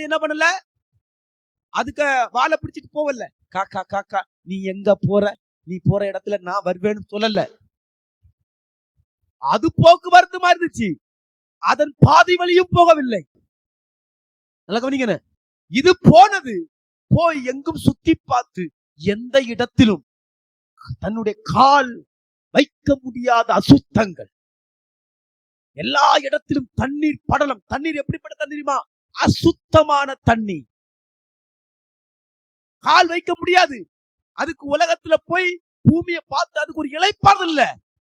முன்னாடி என்ன பண்ணல? அதுக்கு வாழை பிடிச்சிட்டு போவல. காக்கா காக்கா நீ எங்க போற? நீ போற இடத்துல நான் வருவேன்னு சொல்லல. அது போக்குவரத்து மாதிரி இருந்துச்சு. அதன் பாதி வழியும் போகவில்லை. நல்லா கவனிங்க இது போனது போய் எங்கும் சுத்தி பார்த்து எந்த இடத்திலும் தன்னுடைய கால் வைக்க முடியாத அசுத்தங்கள். எல்லா இடத்திலும் தண்ணீர் படலம். தண்ணீர் எப்படிப்பட்ட தண்ணீருமா அசுத்தமான தண்ணி. கால் வைக்க முடியாது. அதுக்கு உலகத்துல போய் பூமியை பார்த்து அதுக்கு ஒரு இழைப்பாடு இல்ல.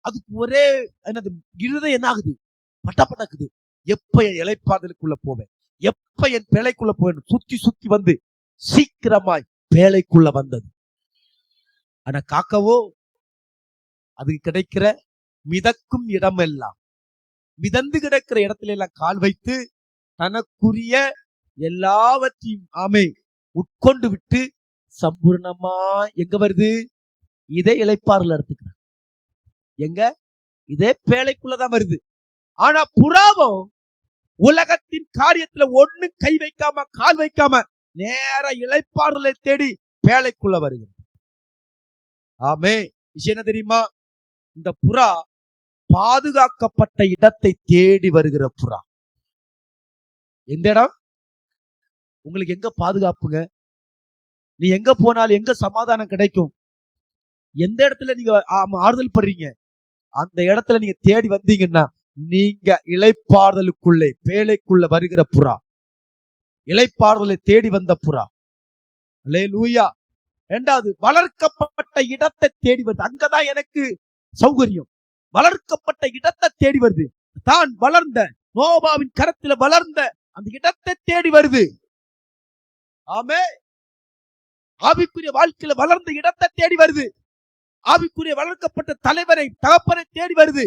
அதுக்கு ஒரே என்னது இருதயம் என்ன ஆகுது? பட்டப்பட்டக்குது எப்ப என் இழைப்பாதலுக்குள்ள போவேன்? எப்ப என் பேழைக்குள்ள போவேன்? சுத்தி சுத்தி வந்து சீக்கிரமாய் பேழைக்குள்ள வந்தது. ஆனா காக்கவோ அது கிடைக்கிற மிதக்கும் இடமெல்லாம் மிதந்து கிடக்கிற இடத்துல எல்லாம் கால் வைத்து தனக்குரிய எல்லாவற்றையும் ஆமை உட்கொண்டு விட்டு சம்பூர்ணமா எங்க வருது? இதே இளைப்பாறுல எடுத்துக்கிறான் எங்க? இதே பேழைக்குள்ளதான் வருது. ஆனா புறாவும் உலகத்தின் காரியத்துல ஒண்ணு கை வைக்காம கால் வைக்காம நேர இழைப்பாறுல தேடி பேழைக்குள்ள வருகிறது. ஆமே விஷயம் என்ன தெரியுமா? இந்த புறா பாதுகாக்கப்பட்ட இடத்தை தேடி வருகிற புறா. எந்த இடம்? உங்களுக்கு எங்க பாதுகாப்புங்க? நீ எங்க போனாலும் எங்க சமாதானம் கிடைக்கும்? எந்த இடத்துல நீங்க ஆறுதல் படுறீங்க? அந்த இடத்துல நீங்க தேடி வந்தீங்கன்னா நீங்க இளைப்பாறுதலுக்குள்ளே பேழைக்குள்ள வருகிற புறா. இலைப்பாறுதலை தேடி வந்த புறா. லே லூயா ரெண்டாவது வளர்க்கப்பட்ட இடத்தை தேடி வருது. அங்கதான் எனக்கு சௌகரியம். வளர்க்கப்பட்ட இடத்தை தேடி வருது. தான் வளர்ந்த நோபாவின் கரத்துல வளர்ந்த அந்த இடத்தை தேடி வருது. ஆமே. ஆவிக்குரிய வாழ்க்கையில வளர்ந்த இடத்தை தேடி வருது. ஆவிக்குரிய வளர்க்கப்பட்ட தலைவரை தகப்பனை தேடி வருது.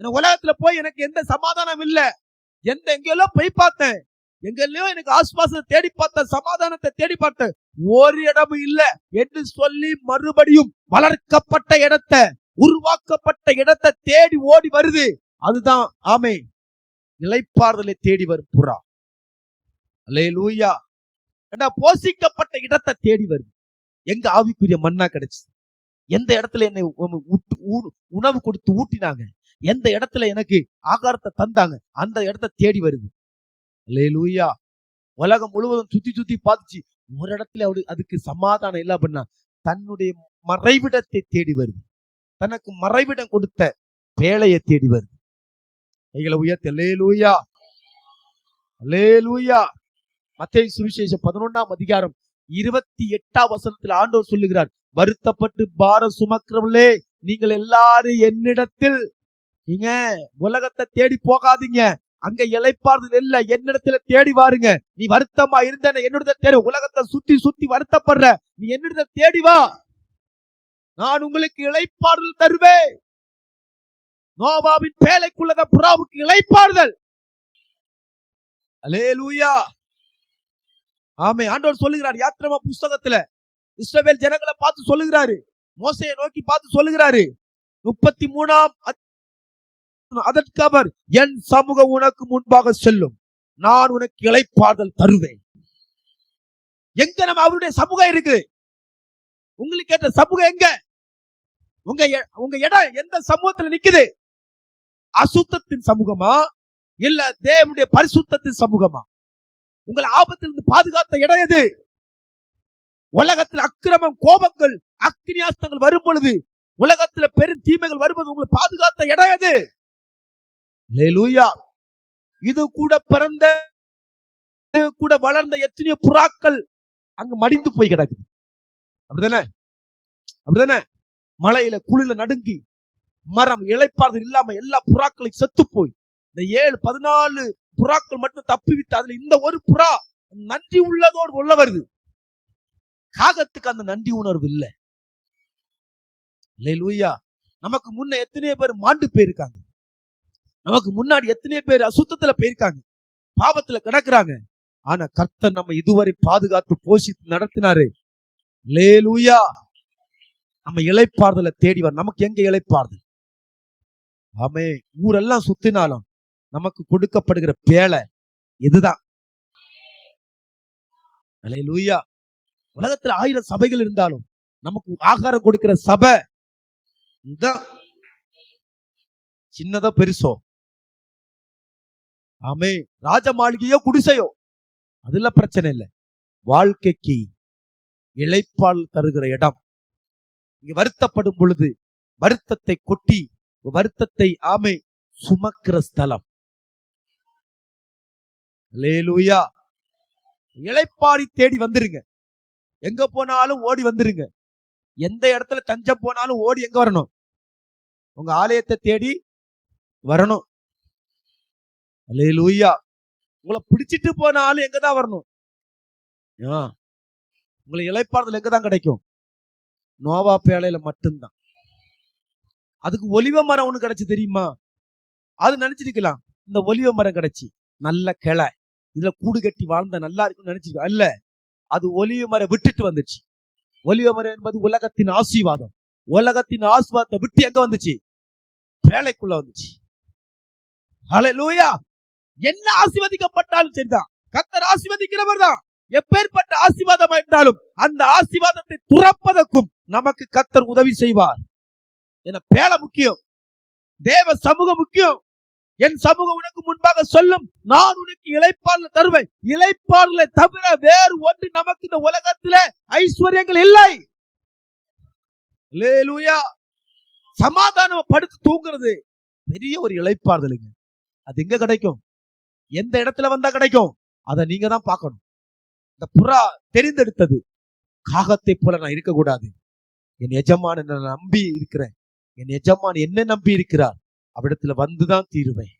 உலகத்துல போய் எனக்கு எந்த சமாதானம் இல்ல. எந்த எங்கெல்லாம் போய் பார்த்தேன். எங்கெல்லயோ எனக்கு ஆஸ்வாசத்தை தேடி பார்த்தேன் சமாதானத்தை தேடி பார்த்தேன் ஒரு இடமும் இல்ல என்று சொல்லி மறுபடியும் வளர்க்கப்பட்ட இடத்தை உருவாக்கப்பட்ட இடத்தை தேடி ஓடி வருது. அதுதான் ஆமை இளைப்பாறுதலை தேடி வரும் புறா. அல்லே லூயா போஷிக்கப்பட்ட இடத்தை தேடி வருது. எங்க ஆவிக்குரிய மண்ணா கிடைச்சு எந்த இடத்துல என்னை உணவு கொடுத்து ஊட்டினாங்க? எந்த இடத்துல எனக்கு ஆகாரத்தை தந்தாங்க? அந்த இடத்தை தேடி வருது. லே லூயா உலகம் முழுவதும் சுத்தி சுத்தி பார்த்துச்சு ஒரு இடத்துல அவரு அதுக்கு சமாதானம் இல்லை அப்படின்னா தன்னுடைய மறைவிடத்தை தேடி வருது. தனக்கு மறைவிடம் கொடுத்த வேலையை தேடி வருது. கைகளை உயர்த்தி லேலூயா லேலூயா மத்திய சுவிசேஷம் பதினொன்றாம் அதிகாரம் இருபத்தி எட்டாம் வசனத்தில் ஆண்டவர் சொல்லுகிறார் வருத்தப்பட்டு பாரம் சுமக்கிறவர்களே நீங்கள் எல்லாரும் என்னிடத்தில் நீங்க உலகத்தை தேடி போகாதீங்க. அங்க இளைப்பாறுதல் இல்ல என்னிடத்துல தேடி வாருங்க. நீ வருத்தமா இருந்த என்னிடத்த தேடி. உலகத்தை சுத்தி சுத்தி வருத்தப்படுற. நீ என்னிடத்த தேடி வா. நான் உங்களுக்கு இழைப்பாறுதல் தருவேன். நோவாவின் பேலைக்குள்ளத புறாவுக்கு இளைப்பாறுதல். அலேலூயா ஆமே ஆண்டவர் சொல்லுகிறார் யாத்திரமா புஸ்தகத்துல. இஸ்ரவேல் ஜனங்களை பார்த்து சொல்லுகிறாரு. மோசையை நோக்கி பார்த்து சொல்லுகிறாரு. முப்பத்தி மூணாம் அதற்கு அவர் என் சமூகம் உனக்கு முன்பாக செல்லும். நான் உனக்கு இளைப்பாறுதல் தருவேன். எங்க நம்ம அவருடைய சமூகம் இருக்கு? உங்களுக்கு ஏற்ற சமூகம் எங்க? உங்க எ- உங்க இடம் எந்த சமூகத்துல நிக்குது? அசுத்தத்தின் சமூகமா? இல்ல தேவனுடைய பரிசுத்தத்தின் சமூகமா? உங்களை ஆபத்திலிருந்து பாதுகாத்த இடம் எது? உலகத்தில் அக்கிரமம் கோபங்கள் அக்னியாஸ்தங்கள் வரும் பொழுது உலகத்துல பெரும் தீமைகள் வரும்போது உங்களை பாதுகாத்த இடம் எது? இது கூட பிறந்த இது கூட வளர்ந்த எத்தனையோ புறாக்கள் அங்க மடிந்து போய் கிடக்குது. அப்படிதானே? அப்படிதானே? மலையில குளிர்ல நடுங்கி மரம் இழைப்பார்கள் இல்லாம எல்லா புறாக்களையும் செத்து போய் இந்த ஏழு பதினாலு புறாக்கள் மட்டும் தப்பி விட்டு அதுல இந்த ஒரு புறா நன்றி உள்ளதோடு உள்ள வருது. காகத்துக்கு அந்த நன்றி உணர்வு இல்ல. லூயா நமக்கு முன்ன எத்தனையோ பேர் மாண்டு போயிருக்காங்க. நமக்கு முன்னாடி எத்தனையோ பேர் அசுத்தத்துல போயிருக்காங்க. பாவத்துல கிடக்குறாங்க. ஆனா கர்த்தர் நம்ம இதுவரை பாதுகாத்து போஷித்து நடத்தினாரு. லேலூயா நம்ம இளைப்பாறுதலை தேடி வர நமக்கு எங்க இழைப்பார்தல் ஆமே ஊரெல்லாம் சுத்தினாலும் நமக்கு கொடுக்கப்படுகிற பேலை இதுதான் லூயா உலகத்துல ஆயிரம் சபைகள் இருந்தாலும் நமக்கு ஆகாரம் கொடுக்கிற சபை இதான். சின்னதா பெருசோ? ஆமே ராஜ மாளிகையோ குடிசையோ? அதுல பிரச்சனை இல்லை. வாழ்க்கைக்கு இளைப்பால் தருகிற இடம். இங்க வருத்தப்படும் பொழுது வருத்தத்தை கொட்டி வருத்தத்தை ஆமை சுமக்கிற ஸ்தலம். லேலூயா இளைப்பாடி தேடி வந்துருங்க. எங்க போனாலும் ஓடி வந்துருங்க. எந்த இடத்துல தஞ்சம் போனாலும் ஓடி எங்க வரணும்? உங்க ஆலயத்தை தேடி வரணும். அல்லேலூயா. உங்களை பிடிச்சிட்டு போனாலும் எங்க தான் வரணும்? உங்களை இழைப்பாடுதல் எங்க தான் கிடைக்கும்? நோவா பேழையில மட்டும்தான். அதுக்கு ஒலிவ மரம் ஒண்ணு கிடைச்சு தெரியுமா? அது நினைச்சிருக்கலாம். இந்த ஒலிவ மரம் கிடைச்சி. நல்ல கிளை. இதுல கூடு கட்டி வாழ்ந்த நல்லா இருக்கும்னு நினைச்சிருக்க அல்ல. அது ஒலிவ மரம் விட்டுட்டு வந்துச்சு ஒலிவ மரம் என்பது உலகத்தின் ஆசீர்வாதம். உலகத்தின் ஆசீர்வாதத்தை விட்டு எங்க வந்துச்சு? வேலைக்குள்ள வந்துச்சு. ஹalleluya. என்ன ஆசிர்வதிக்கப்பட்டாலும் சரிதான். கத்தர் ஆசிர்வதிக்கிறவர் தான். எப்பேற்பட்ட ஆசீர்வாதமா இருந்தாலும் அந்த ஆசீர்வாதத்தை துறப்பதற்கும் நமக்கு கத்தர் உதவி செய்வார். என பேல முக்கியம்? தேவ சமூகம் முக்கியம். என் சமூகம் உனக்கு முன்பாக சொல்லும் நான் உனக்கு இளைப்பாறுதல் தருவேன். இளைப்பாறுதலை தவிர வேறு ஒன்று நமக்கு இந்த உலகத்துல ஐஸ்வர்யங்கள் இல்லை. சமாதானம் படுத்து தூங்குறது பெரிய ஒரு இழைப்பாடுதலுங்க அது எங்க கிடைக்கும்? எந்த இடத்துல வந்தா கிடைக்கும்? அதை நீங்க தான் பார்க்கணும். இந்த புறா தெரிந்தெடுத்தது. காகத்தை போல நான் இருக்கக்கூடாது. என் எஜமான நம்பி இருக்கிறேன். என் எஜமான் என்ன நம்பி இருக்கிறார் அவ்விடத்துல வந்துதான் தீருவேன்.